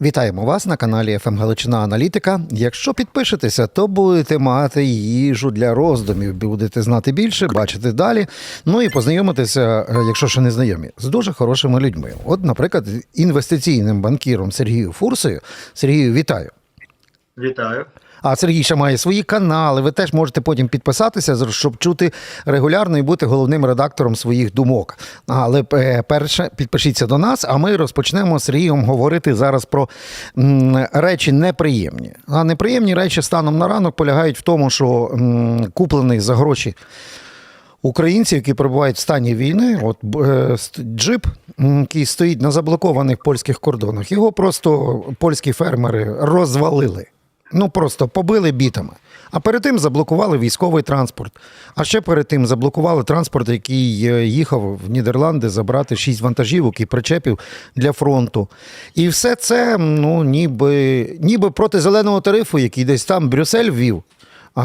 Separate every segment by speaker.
Speaker 1: Вітаємо вас на каналі ФМ Галичина Аналітика. Якщо підпишетеся, то будете мати їжу для роздумів, будете знати більше, бачити далі. Ну і познайомитися, е, якщо ще не знайомі, з дуже хорошими людьми. От, наприклад, інвестиційним банкіром Сергію Фурсою. Сергію, вітаю.
Speaker 2: Вітаю.
Speaker 1: А Сергій ще має свої канали. Ви теж можете потім підписатися, щоб чути регулярно і бути головним редактором своїх думок. Але е, перше підпишіться до нас, а ми розпочнемо з Сергієм говорити зараз про речі неприємні. А неприємні речі станом на ранок полягають в тому, що куплений за гроші. Українців, які перебувають в стані війни, от е, джип, який стоїть на заблокованих польських кордонах, його просто польські фермери розвалили. Ну просто побили бітами. А перед тим заблокували військовий транспорт. А ще перед тим заблокували транспорт, який е, їхав в Нідерланди забрати шість вантажівок і причепів для фронту. І все це ну, ніби, ніби проти зеленого тарифу, який десь там Брюссель ввів. А,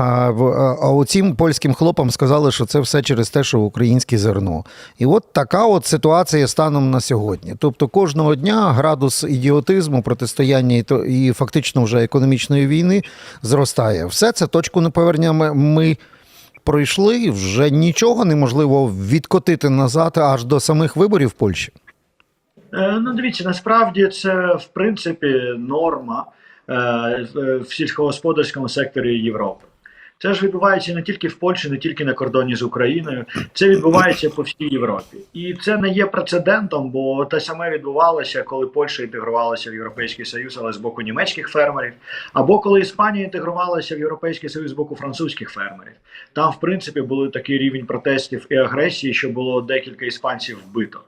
Speaker 1: а оцім польським хлопам сказали, що це все через те, що українське зерно. І от така от ситуація станом на сьогодні. Тобто кожного дня градус ідіотизму, протистояння і, то- і фактично вже економічної війни зростає. Все це точку неповернення ми, пройшли. Вже нічого неможливо відкотити назад аж до самих виборів в Польщі.
Speaker 2: Е, Ну, дивіться, насправді це в принципі норма е, в в сільськогосподарському секторі Європи. Це ж відбувається не тільки в Польщі, не тільки на кордоні з Україною. Це відбувається по всій Європі. І це не є прецедентом, бо те саме відбувалося, коли Польща інтегрувалася в Європейський Союз, але з боку німецьких фермерів, або коли Іспанія інтегрувалася в Європейський Союз з боку французьких фермерів. Там, в принципі, були такий рівень протестів і агресії, що було декілька іспанців вбито.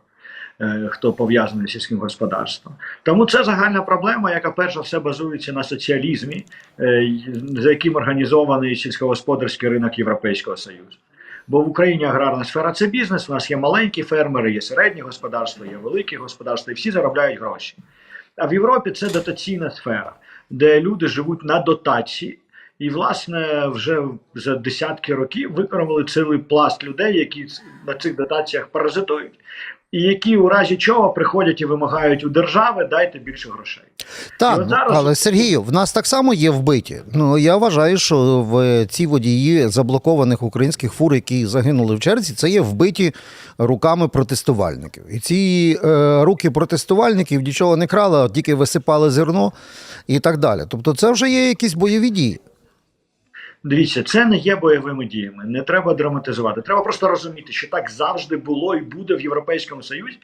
Speaker 2: Е, Хто пов'язаний з сільським господарством, тому це загальна проблема, яка перш за все базується на соціалізмі, е, за яким організований сільськогосподарський ринок Європейського Союзу. Бо в Україні аграрна сфера це бізнес. У нас є маленькі фермери, є середні господарства, є великі господарства, і всі заробляють гроші. А в Європі це дотаційна сфера, де люди живуть на дотації. І, власне, вже за десятки років викормили цілий пласт людей, які на цих дотаціях паразитують, і які у разі чого приходять і вимагають у держави дайте більше грошей.
Speaker 1: Так,
Speaker 2: от зараз-
Speaker 1: але Сергію, в нас так само є вбиті. Ну я вважаю, що в ці водії заблокованих українських фур, які загинули в черзі, це є вбиті руками протестувальників. І ці е, руки протестувальників нічого не крали, а тільки висипали зерно і так далі. Тобто, це вже є якісь бойові дії.
Speaker 2: Дивіться, це не є бойовими діями. Не треба драматизувати. Треба просто розуміти, що так завжди було і буде в Європейському Союзі,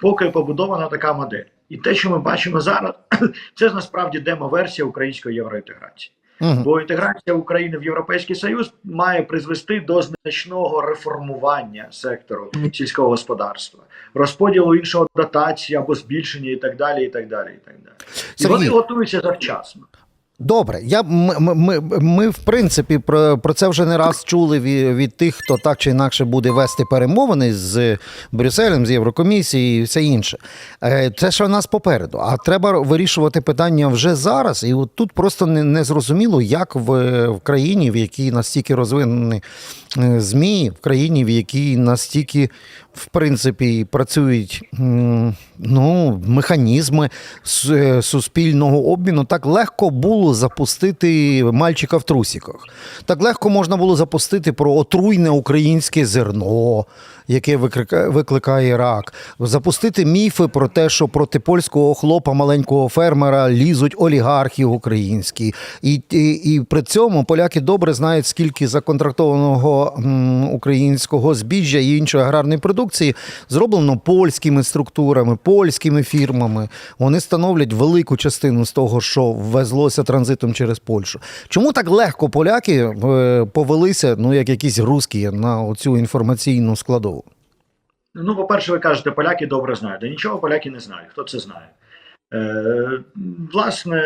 Speaker 2: поки побудована така модель. І те, що ми бачимо зараз, це насправді демо-версія української євроінтеграції.
Speaker 1: Угу.
Speaker 2: Бо інтеграція України в Європейський Союз має призвести до значного реформування сектору сільського господарства, розподілу іншого дотації або збільшення і так далі. І так далі. І так далі. І вони готуються завчасно.
Speaker 1: Добре, я ми, ми, ми, в принципі про, про це вже не раз чули від, від тих, хто так чи інакше буде вести перемовини з Брюсселем, з Єврокомісією і все інше. Е, Це ще в нас попереду. А треба вирішувати питання вже зараз. І от тут просто не, не зрозуміло, як в, в країні, в якій настільки розвинені е, ЗМІ, в країні, в якій настільки в принципі працюють ну, механізми е, суспільного обміну, так легко було запустити мальчика в трусіках. Так легко можна було запустити про отруйне українське зерно, яке викликає, викликає рак, запустити міфи про те, що проти польського хлопа, маленького фермера лізуть олігархи українські. І, і, і при цьому поляки добре знають, скільки законтрактованого українського збіжжя і іншої аграрної продукції зроблено польськими структурами, польськими фірмами. Вони становлять велику частину з того, що ввезлося транзитом через Польщу. Чому так легко поляки е, повелися, ну як якісь русські, на оцю інформаційну складову?
Speaker 2: Ну, по-перше, ви кажете, поляки добре знають. А нічого поляки не знають. Хто це знає? Е, власне,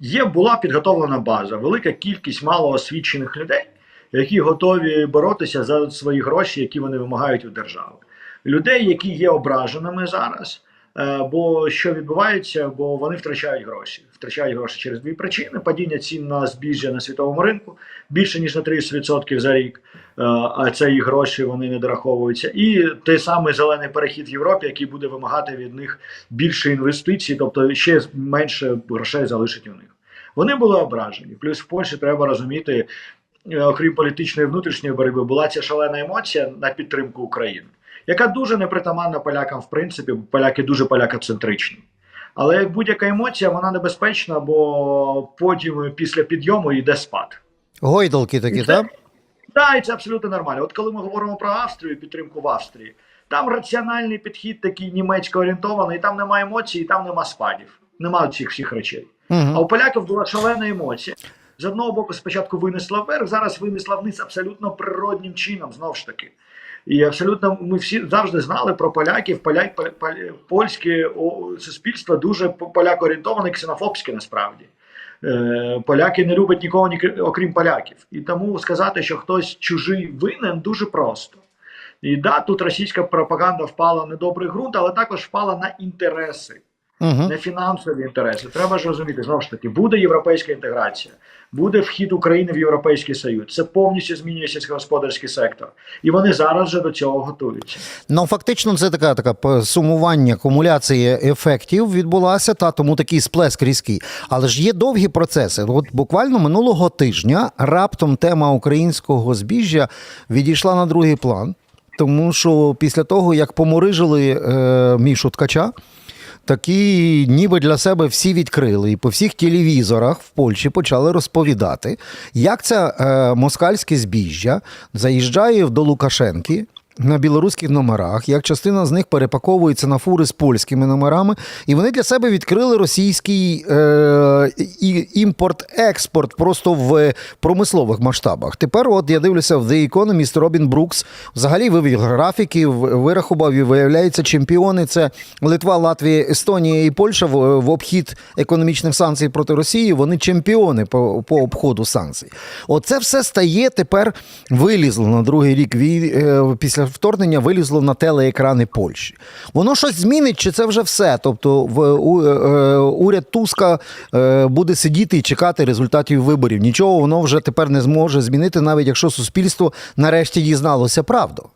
Speaker 2: є, була підготовлена база, велика кількість малоосвічених людей, які готові боротися за свої гроші, які вони вимагають у держави. Людей, які є ображеними зараз, Е, Бо що відбувається? Бо вони втрачають гроші. Втрачають гроші через дві причини: падіння цін на збіжжя на світовому ринку більше ніж на 30% за рік. Е, А це їх гроші вони не дораховуються. І той самий зелений перехід в Європі, який буде вимагати від них більше інвестицій, тобто ще менше грошей залишить у них. Вони були ображені. Плюс в Польщі треба розуміти, окрім політичної внутрішньої боротьби, була ця шалена емоція на підтримку України, яка дуже непритаманна полякам, в принципі, бо поляки дуже полякоцентричні. Але як будь-яка емоція, вона небезпечна, бо потім після підйому йде спад.
Speaker 1: Гойдалки такі, так?
Speaker 2: Так, і це абсолютно нормально. От коли ми говоримо про Австрію, підтримку в Австрії, там раціональний підхід такий німецько орієнтований, там немає емоцій, і там нема спадів, нема цих всіх речей. А
Speaker 1: Угу.
Speaker 2: у поляків була шалена емоція. З одного боку, спочатку винесла вверх, зараз винесла вниз абсолютно природнім чином, знову ж таки. І абсолютно ми всі завжди знали про поляків. Поляк, поля- поля- польське суспільство дуже поляк-орієнтоване, ксенофобське насправді. Е, Поляки не люблять нікого, ні- окрім поляків. І тому сказати, що хтось чужий винен, дуже просто. І да, тут російська пропаганда впала на добрий ґрунт, але також впала на інтереси
Speaker 1: Угу.
Speaker 2: не фінансові інтереси. Треба ж розуміти, знову ж таки, буде європейська інтеграція, буде вхід України в Європейський Союз. Це повністю змінює сільськогосподарський сектор. І вони зараз вже до цього готуються.
Speaker 1: Ну, фактично, це така така сумування, кумуляція ефектів відбулася, та тому такий сплеск різкий. Але ж є довгі процеси. От буквально минулого тижня раптом тема українського збіжжя відійшла на другий план, тому що після того, як поморижили е, Мішу Ткача. Такі ніби для себе всі відкрили, і по всіх телевізорах в Польщі почали розповідати, як це москальське збіжжя заїжджає до Лукашенки на білоруських номерах, як частина з них перепаковується на фури з польськими номерами, і вони для себе відкрили російський е, імпорт-експорт просто в промислових масштабах. Тепер, от я дивлюся в The Economist, Робін Брукс взагалі вивів графіки, вирахував і виявляється, чемпіони це Литва, Латвія, Естонія і Польща в, в обхід економічних санкцій проти Росії. Вони чемпіони по, по обходу санкцій. Оце все стає тепер вилізло на другий рік вій- е, після вторгнення, вилізло на телеекрани Польщі. Воно щось змінить, чи це вже все? Тобто, в у- е, уряд Туска е, буде сидіти і чекати результатів виборів. Нічого воно вже тепер не зможе змінити, навіть якщо суспільство нарешті дізналося правду.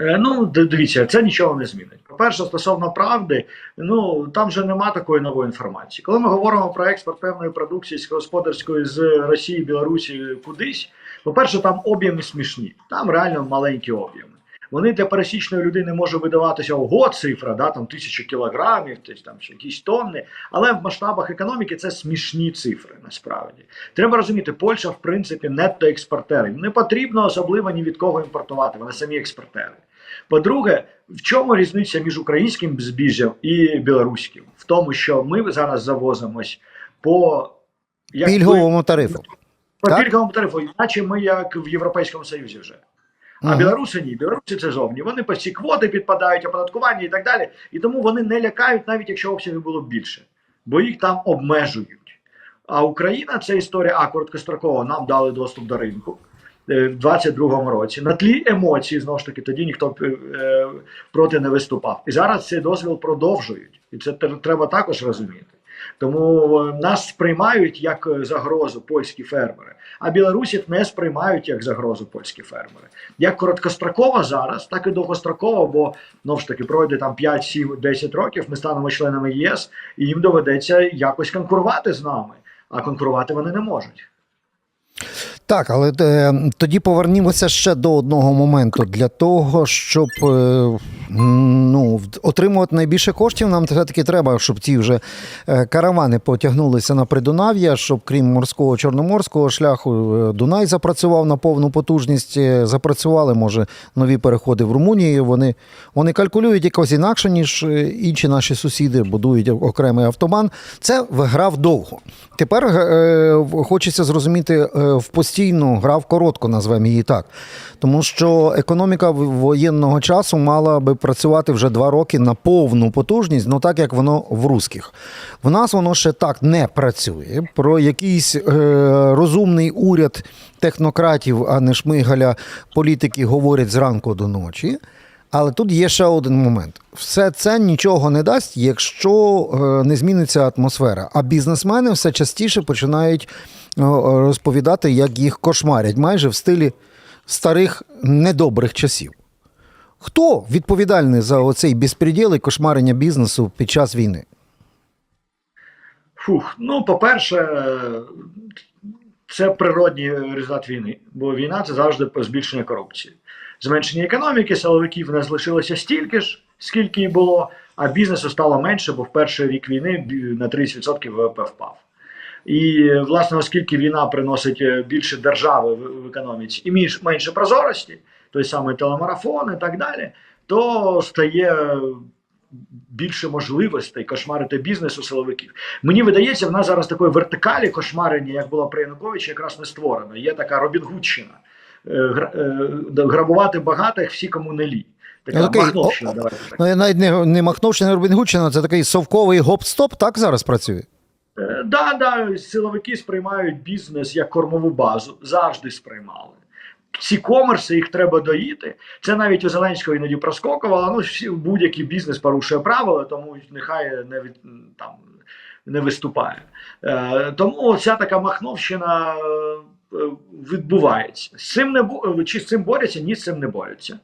Speaker 2: Е, Ну, дивіться, це нічого не змінить. По-перше, стосовно правди, ну там же нема такої нової інформації. Коли ми говоримо про експорт певної продукції сільськогосподарської з Росії, Білорусі кудись, по-перше, там об'єми смішні, там реально маленькі об'єми. Вони для пересічної людини може видаватися ого, цифра, да, там тисяча кілограмів, там чи якісь тонни. Але в масштабах економіки це смішні цифри насправді. Треба розуміти, Польща, в принципі, нетто експортери. Не потрібно особливо ні від кого імпортувати, вони самі експортери. По-друге, в чому різниця між українським збіжжям і білоруським? В тому, що ми зараз завозимось по як
Speaker 1: Пільговому тарифу.
Speaker 2: по
Speaker 1: так?
Speaker 2: пільговому тарифу, іначе ми як в Європейському Союзі вже. А білоруси ні, білоруси це зовні. Вони по всі квоти підпадають, оподаткування і так далі. І тому вони не лякають, навіть якщо обсяги було більше, бо їх там обмежують. А Україна це історія а короткострокова. Нам дали доступ до ринку е, в 22-му році. На тлі емоцій, знову ж таки, тоді ніхто е, е, проти не виступав. І зараз цей дозвіл продовжують. І це тр- треба також розуміти. Тому е, нас сприймають як е, загрозу польські фермери, а білорусів не сприймають як загрозу польські фермери. Як короткострокова зараз, так і довгострокова, бо знову ж таки пройде там 5, 7, 10 років. Ми станемо членами ЄС, і їм доведеться якось конкурувати з нами. А конкурувати вони не можуть.
Speaker 1: Так, але е, тоді повернімося ще до одного моменту. Для того, щоб е, ну, отримувати найбільше коштів, нам все-таки треба, щоб ті вже е, каравани потягнулися на Придунав'я, щоб крім морського чорноморського шляху Дунай запрацював на повну потужність. Запрацювали, може, нові переходи в Румунію. Вони, вони калькулюють якось інакше, ніж інші наші сусіди, будують окремий автобан. Це грав довго. Тепер е, хочеться зрозуміти в постійну грав коротко, назвемо її так. Тому що економіка воєнного часу мала би працювати вже два роки на повну потужність, ну так як воно в русських. В нас воно ще так не працює. Про якийсь е, розумний уряд технократів, а не шмигаля політики говорять зранку до ночі. Але тут є ще один момент: все це нічого не дасть, якщо е, не зміниться атмосфера. А бізнесмени все частіше починають розповідати, як їх кошмарять, майже в стилі старих недобрих часів. Хто відповідальний за оцей безпреділ і кошмарення бізнесу під час війни?
Speaker 2: Фух, ну, по-перше, це природній результат війни, бо війна це завжди збільшення корупції. Зменшення економіки, силовиків не залишилося стільки ж, скільки і було, а бізнесу стало менше, бо в перший рік війни на 30% ВВП впав. І, власне, оскільки війна приносить е, більше держави в, в економіці і менш, менше прозорості, той самий телемарафон і так далі, то стає більше можливостей кошмарити бізнесу силовиків. Мені видається, в нас зараз такої вертикалі кошмарення, як було при Януковичі, якраз не створено. Є така Робінгудщина. Е, е, Грабувати багатих всі, кому не лі. Така
Speaker 1: Ну, такий,
Speaker 2: махновщина,
Speaker 1: о-
Speaker 2: давайте так.
Speaker 1: Ну, я навіть не, не Махновщина, не Робінгудщина, це такий совковий гоп-стоп, так зараз працює.
Speaker 2: Да, да, силовики сприймають бізнес як кормову базу, завжди сприймали. Ці комерси їх треба доїти. Це навіть у Зеленського іноді проскокувало. Ну, будь-який бізнес порушує правила, тому нехай не від там не виступає. Е, тому ця така махновщина е, відбувається. З цим не чи з цим борються? Ні, з цим не борються.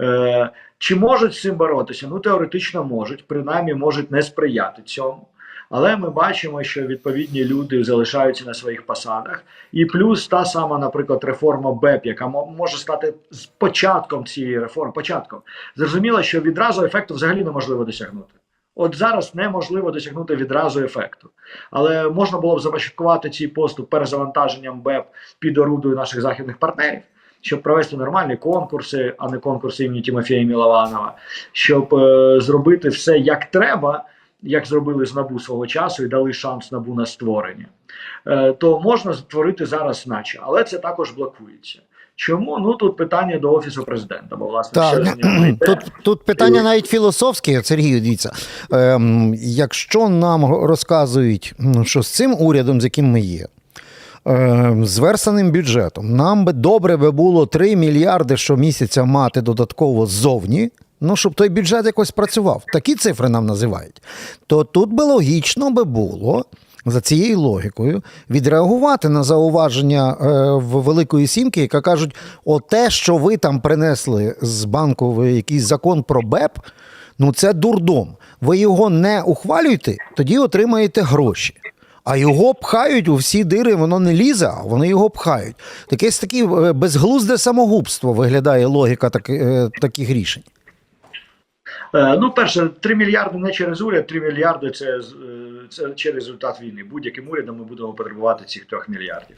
Speaker 2: Е, чи можуть з цим боротися? Ну, теоретично можуть, принаймні можуть не сприяти цьому. Але ми бачимо, що відповідні люди залишаються на своїх посадах. І плюс та сама, наприклад, реформа БЕП, яка може стати з початком цієї реформи. Початком зрозуміло, що відразу ефекту взагалі неможливо досягнути. От зараз неможливо досягнути відразу ефекту. Але можна було б започаткувати цей поступ перезавантаженням БЕП під орудою наших західних партнерів, щоб провести нормальні конкурси, а не конкурси імені Тимофія Мілованова, щоб е, зробити все як треба, як зробили з НАБУ свого часу і дали шанс НАБУ на створення, е, то можна створити зараз, наче, але це також блокується. Чому? Ну тут питання до офісу президента, бо власне
Speaker 1: Так, тут, тут питання навіть філософське, Сергію, дивіться. Ем, якщо нам розказують, що з цим урядом, з яким ми є, ем, з версаним бюджетом, нам би добре би було 3 мільярди щомісяця мати додатково ззовні. Ну, щоб той бюджет якось працював. Такі цифри нам називають. То тут би логічно би було за цією логікою відреагувати на зауваження е, в Великої Сімки, яка кажуть: оте, що ви там принесли з банку якийсь закон про БЕП, ну це дурдом. Ви його не ухвалюєте, тоді отримаєте гроші. А його пхають у всі дири, воно не лізе, а вони його пхають. Таке таке безглузде самогубство виглядає логіка е, таких рішень.
Speaker 2: Е, Ну, перше, 3 мільярди не через уряд, 3 мільярди це, е, це через результат війни. Будь-яким урядом ми будемо потребувати цих 3 мільярдів.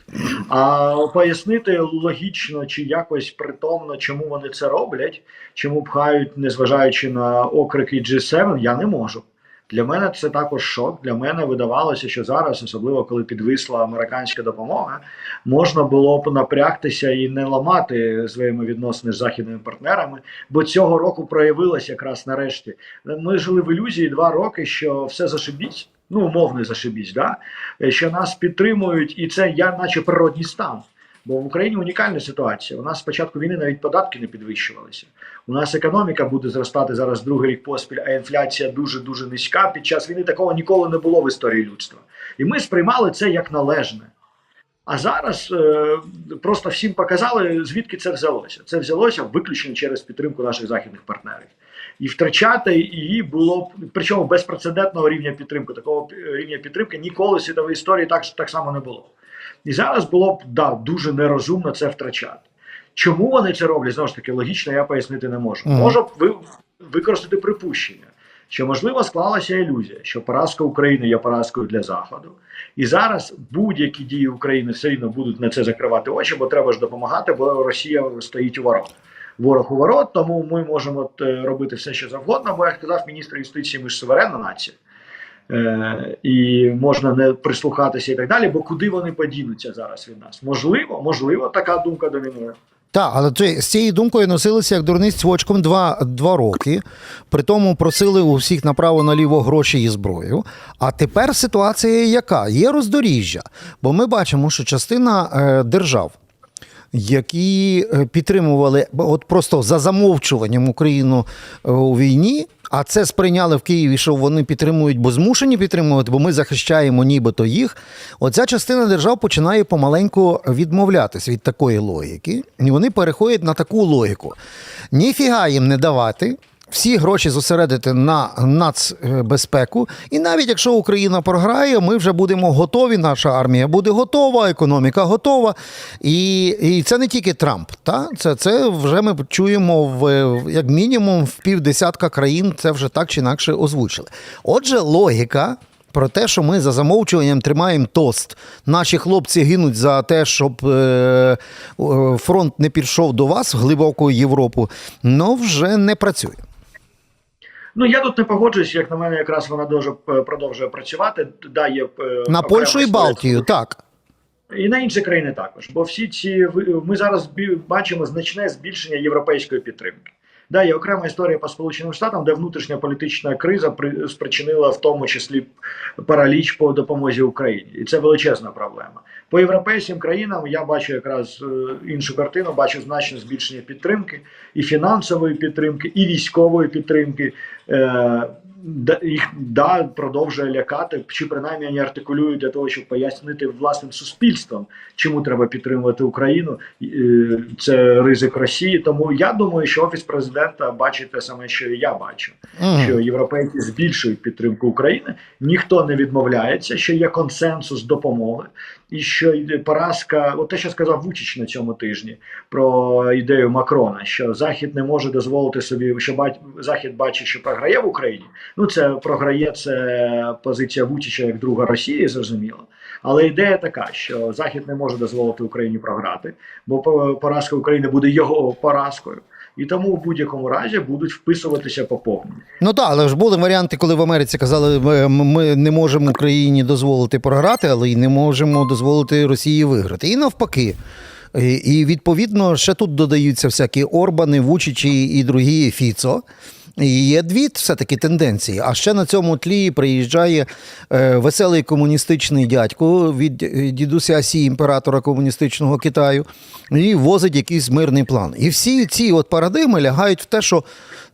Speaker 2: А пояснити логічно чи якось притомно, чому вони це роблять, чому пхають, незважаючи на окрики G7, я не можу. Для мене це також шок. Для мене видавалося, що зараз, особливо коли підвисла американська допомога, можна було б напрягтися і не ламати взаємовідносини з західними партнерами, бо цього року проявилось якраз нарешті. Ми жили в ілюзії два роки, що все зашибісь, ну умовно зашибісь, да? що нас підтримують, і це я, наче природній стан. Бо в Україні унікальна ситуація. У нас з початку війни навіть податки не підвищувалися. У нас економіка буде зростати зараз другий рік поспіль, а інфляція дуже дуже низька. Під час війни такого ніколи не було в історії людства. І ми сприймали це як належне. А зараз е, просто всім показали, звідки це взялося. Це взялося виключно через підтримку наших західних партнерів. І втрачати її було б причому безпрецедентного рівня підтримки. Такого е, рівня підтримки ніколи в світовій історії так, так само не було. І зараз було б да, дуже нерозумно це втрачати. Чому вони це роблять? Знову ж таки, логічно я пояснити не можу. Можу б ви використати припущення, що можливо склалася ілюзія, що поразка України є поразкою для Заходу. І зараз будь-які дії України все рівно будуть на це закривати очі, бо треба ж допомагати, бо Росія стоїть у ворот. Ворог у ворот, тому ми можемо е, робити все, що завгодно, бо як сказав міністр юстиції, ми ж суверенна нація. Е, і можна не прислухатися і так далі, бо куди вони подінуться зараз від нас? Можливо, можливо, така думка домінує.
Speaker 1: Так, але це, з цією думкою носилися як дурниць цвочком два, два роки. При тому просили у всіх направо-наліво гроші і зброю. А тепер ситуація яка? Є роздоріжжя. Бо ми бачимо, що частина е, держав які е, підтримували от просто за замовчуванням Україну е, у війні. А це сприйняли в Києві, що вони підтримують, бо змушені підтримувати, бо ми захищаємо нібито їх. Оця частина держав починає помаленьку відмовлятись від такої логіки, і вони переходять на таку логіку. Ніфіга їм не давати. Всі гроші зосередити на нацбезпеку, і навіть якщо Україна програє, ми вже будемо готові. Наша армія буде готова, економіка готова. І, і це не тільки Трамп. Та? Це, це вже ми чуємо в як мінімум в півдесятка країн. Це вже так чи інакше озвучили. Отже, логіка про те, що ми за замовчуванням тримаємо тост. Наші хлопці гинуть за те, щоб е, фронт не пішов до вас в глибоку Європу, ну вже не працює.
Speaker 2: Ну я тут не погоджуюсь, як на мене, якраз вона дуже е, продовжує працювати. Да, є, е,
Speaker 1: На Польщу і. Балтію, так.
Speaker 2: І на інші країни також. Бо всі ці ми зараз бачимо значне збільшення європейської підтримки. Да, є окрема історія по Сполученим Штатам, де внутрішня політична криза при, спричинила в тому числі параліч по допомозі Україні, і це величезна проблема. По європейським країнам я бачу якраз е, іншу картину, бачу значне збільшення підтримки, і фінансової підтримки, і військової підтримки. Да- їх да продовжує лякати, чи принаймні вони артикулюють для того, щоб пояснити власним суспільством, чому треба підтримувати Україну. Е, Це ризик Росії. Тому я думаю, що офіс президента бачить те саме, що і я бачу
Speaker 1: Мгм.
Speaker 2: що європейці збільшують підтримку України. Ніхто не відмовляється, що є консенсус допомоги, і що йде поразка, от те, що сказав Вучич на цьому тижні про ідею Макрона, що Захід не може дозволити собі, що бать, Захід бачить, що програє в Україні. Ну це програє це позиція Вучича як друга Росії, зрозуміло. Але ідея така, що Захід не може дозволити Україні програти, бо по- поразка України буде його поразкою. І тому в будь-якому разі будуть вписуватися по повній.
Speaker 1: Ну так, але ж були варіанти, коли в Америці казали, ми, не можемо Україні дозволити програти, але й не можемо дозволити Росії виграти. І навпаки. І відповідно ще тут додаються всякі Орбани, Вучичі і другі Фіцо. Є дві все-таки тенденції. А ще на цьому тлі приїжджає е, веселий комуністичний дядько від е, дідуся Сі, імператора комуністичного Китаю, і возить якийсь мирний план. І всі ці от парадигми лягають в те, що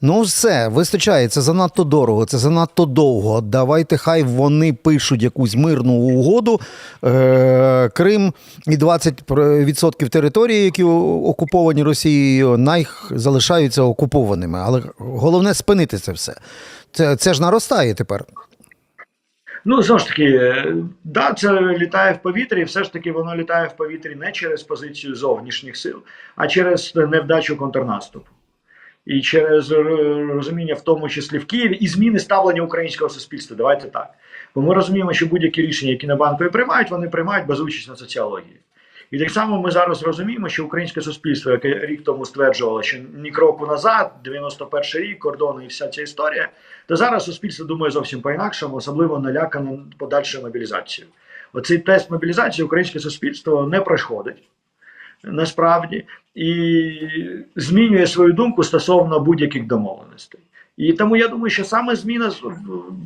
Speaker 1: ну все, вистачає, це занадто дорого, це занадто довго. Давайте хай вони пишуть якусь мирну угоду. Е, Крим і 20% території, які окуповані Росією, най залишаються окупованими. Але головне спинити це все. Це, це ж наростає тепер.
Speaker 2: Ну, знову ж таки, е, да, це літає в повітрі, і все ж таки воно літає в повітрі не через позицію зовнішніх сил, а через невдачу контрнаступу. І через е, розуміння, в тому числі в Києві, і зміни ставлення українського суспільства. Давайте так. Бо ми розуміємо, що будь-які рішення, які на банкові приймають, вони приймають участі на соціології. І так само ми зараз розуміємо, що українське суспільство, яке рік тому стверджувало, що ні кроку назад, 91 рік, кордони і вся ця історія, то зараз суспільство думає зовсім по-інакшому, особливо налякане подальшою мобілізацією. Оцей тест мобілізації українське суспільство не проходить насправді і змінює свою думку стосовно будь-яких домовленостей. І тому я думаю, що саме зміна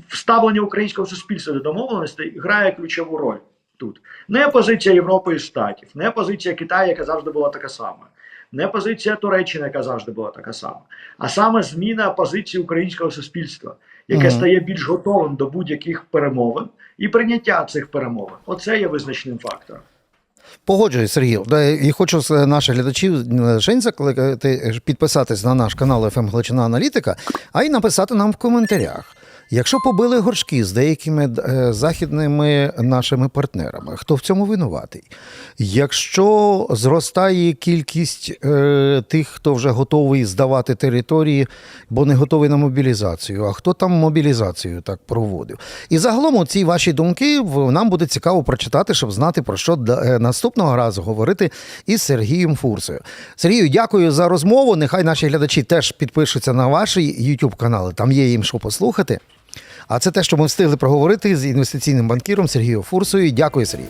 Speaker 2: ставлення українського суспільства до домовленостей грає ключову роль тут. Не позиція Європи і Штатів, не позиція Китаю, яка завжди була така сама, не позиція Туреччини, яка завжди була така сама, а саме зміна позиції українського суспільства, яке
Speaker 1: Мгм.
Speaker 2: стає більш готовим до будь-яких перемовин і прийняття цих перемовин. Оце є визначним фактором.
Speaker 1: Погоджуюсь, Сергій. І хочу з наших глядачів не лише закликати підписатись на наш канал «ФМ Гличина Аналітика, а й написати нам в коментарях. Якщо побили горшки з деякими е, західними нашими партнерами, хто в цьому винуватий? Якщо зростає кількість е, тих, хто вже готовий здавати території, бо не готовий на мобілізацію, а хто там мобілізацію так проводив? І загалом ці ваші думки нам буде цікаво прочитати, щоб знати про що е, наступного разу говорити із Сергієм Фурсою. Сергію, дякую за розмову. Нехай наші глядачі теж підпишуться на ваші YouTube канали. Там є їм що послухати. А це те, що ми встигли проговорити з інвестиційним банкіром Сергієм Фурсою. Дякую, Сергій.